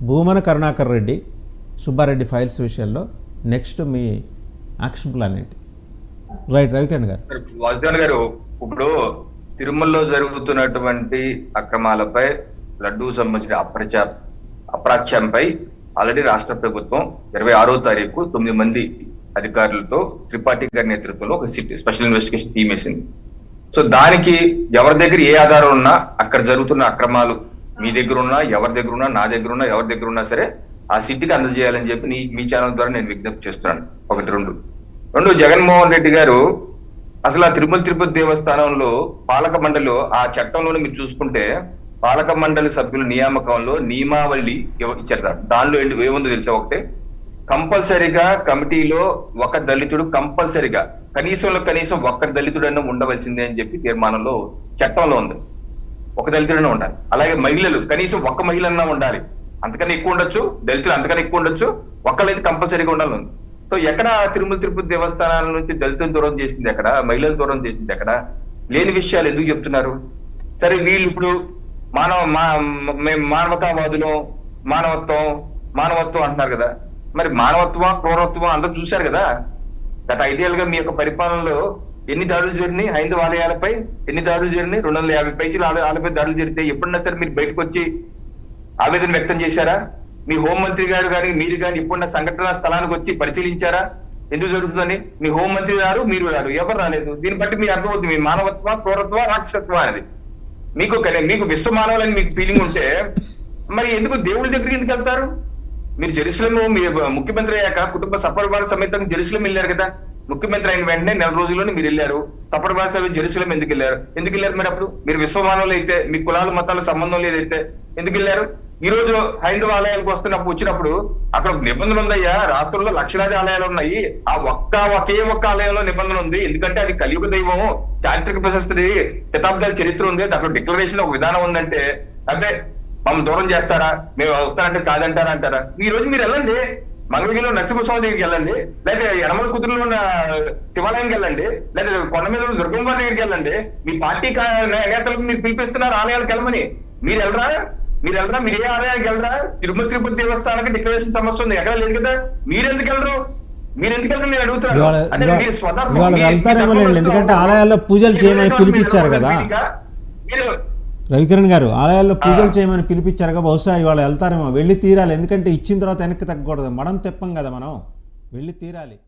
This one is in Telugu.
భూమన కరుణాకర్ రెడ్డి సుబ్బారెడ్డి ఫైల్స్ విషయంలో నెక్స్ట్ మీ యాక్షన్ ప్లాన్ ఏంటి? రైట్ రవికిరణ్ గారు. వాసుదేవన్ గారు ఇప్పుడు తిరుమలలో జరుగుతున్నటువంటి అక్రమాలపై లడ్డూ సంబంధించిన అప్రచ అప్రాచ్యంపై ఆల్రెడీ రాష్ట్ర ప్రభుత్వం ఇరవై ఆరో తారీఖు తొమ్మిది మంది అధికారులతో త్రిపాఠి గారి నేతృత్వంలో ఒక స్పెషల్ ఇన్వెస్టిగేషన్ టీం వేసింది. సో దానికి ఎవరి దగ్గర ఏ ఆధారం ఉన్నా అక్కడ జరుగుతున్న అక్రమాలు మీ దగ్గర ఉన్నా ఎవరి దగ్గర ఉన్నా నా దగ్గర ఉన్నా ఎవరి దగ్గర ఉన్నా సరే ఆ సిటీకి అందజేయాలని చెప్పి మీ ఛానల్ ద్వారా నేను విజ్ఞప్తి చేస్తున్నాను. ఒకటి రెండు. రెండు జగన్మోహన్ రెడ్డి గారు అసలు ఆ తిరుమల తిరుపతి దేవస్థానంలో పాలక మండలిలో ఆ చట్టంలోనే మీరు చూసుకుంటే పాలక మండలి సభ్యుల నియామకంలో నియమావళి ఇచ్చారు దానిలో ఏంటి ఏముందో తెలుసా ఒకటే? కంపల్సరిగా కమిటీలో ఒక దళితుడు కంపల్సరిగా కనీసంలో కనీసం ఒక్క దళితుడన్నా ఉండవలసిందే అని చెప్పి తీర్మానంలో చట్టంలో ఉంది. ఒక దళితుడైనా ఉండాలి. అలాగే మహిళలు కనీసం ఒక్క మహిళ అన్నా ఉండాలి. అంతకన్నా ఎక్కువ ఉండొచ్చు దళితులు అంతకన్నా ఎక్కువ ఉండొచ్చు ఒక్కళ్ళైతే కంపల్సరీగా ఉండాలి. ఉంది సో ఎక్కడ తిరుమల తిరుపతి దేవస్థానాల నుంచి దళితులు దూరం చేసింది ఎక్కడ? మహిళలు దూరం చేసింది ఎక్కడ? లేని విషయాలు ఎందుకు చెప్తున్నారు? సరే వీళ్ళు ఇప్పుడు మానవ మా- మేము మానవతావాదులం మానవత్వం మానవత్వం అంటున్నారు కదా. మరి మానవత్వం క్రూరత్వం అందరూ చూశారు కదా? గత ఐదేళ్ళుగా మీ యొక్క పరిపాలనలో ఎన్ని దాడులు జరిగినాయి? హైందవ ఆలయాలపై ఎన్ని దాడులు జరిగినాయి? రెండు వందల యాభై పైసలు ఆలయాలపై దాడులు జరిగితే ఎప్పుడన్నా సరే మీరు బయటకు వచ్చి ఆవేదన వ్యక్తం చేశారా? మీ హోంమంత్రి గారు కానీ మీరు కానీ ఇప్పుడున్న సంఘటన స్థలానికి వచ్చి పరిశీలించారా? ఎందుకు జరుగుతుందని? మీ హోంమంత్రి గారు మీరు రారు ఎవరు రాలేదు. దీన్ని బట్టి మీకు అర్థమవుతుంది మీ మానవత్వ క్రూరత్వ రాక్షసత్వం అనేది. మీకు మీకు విశ్వ మానవులని మీకు ఫీలింగ్ ఉంటే మరి ఎందుకు దేవుడి దగ్గరికి ఎందుకు వెళ్తారు? మీరు జెరూసలం మీ ముఖ్యమంత్రి అయ్యాక కుటుంబ సపరివార సమేతంగా జెరూసలం వెళ్ళారు కదా. ముఖ్యమంత్రి అయిన వెంటనే నెల రోజుల్లోనే మీరు వెళ్ళారు. తప్పటి భాషలో జెరూసలం ఎందుకు వెళ్ళారు? ఎందుకు వెళ్ళారు మీరు అప్పుడు? మీరు విశ్వమానవులు అయితే మీ కులాల మతాల సంబంధం లేదైతే ఎందుకు వెళ్ళారు? ఈ రోజు హైందవ ఆలయాలకు వస్తున్నప్పుడు వచ్చినప్పుడు అక్కడ నిబంధన ఉందయ్యా. రాష్ట్రంలో లక్షలాది ఆలయాలు ఉన్నాయి. ఆ ఒక్క ఒకే ఒక్క ఆలయంలో నిబంధన ఉంది. ఎందుకంటే అది కలియుగ దైవం చారిత్రక ప్రశస్తి శతాబ్దాల చరిత్ర ఉంది. అక్కడ డిక్లరేషన్ ఒక విధానం ఉందంటే అంటే మమ్మల్ని దూరం చేస్తారా? మేము వస్తానంటే కాదంటారా అంటారా? ఈ రోజు మీరు వెళ్ళండి. మంగళగిరిలో నరసింహస్వామి దగ్గరికి వెళ్ళండి. లేదా యనమల కుదురులో ఉన్న శివాలయంకి వెళ్ళండి. లేదా కొండ మీద ఉన్న దుర్గమ్మ వారి దగ్గరికి వెళ్ళండి. మీ పార్టీ నేతలకు మీరు పిలిపిస్తున్నారు ఆలయాలకు వెళ్ళమని. మీరు వెళ్ళరా? మీరు వెళ్ళరా? మీరు ఏ ఆలయానికి వెళ్ళరా? తిరుమల తిరుపతి దేవస్థానానికి డిక్లరేషన్ సమస్య ఉంది. ఎక్కడ లేదు కదా. మీరు ఎందుకు వెళ్ళరు? వెళ్తారేమో ఎందుకంటే. ఆలయాల్లో పూజలు చేయమని పిలిపించారు కదా. మీరు రవికిరణ్ గారు ఆలయాల్లో పూజలు. చేయమని పిలిపించారుగా బహుశా ఇవాళ వెళ్తారేమో. వెళ్ళి తీరాలి. ఎందుకంటే ఇచ్చిన తర్వాత వెనక్కి తగ్గకూడదు. మనం తెప్పం కదా మనం. వెళ్ళి తీరాలి.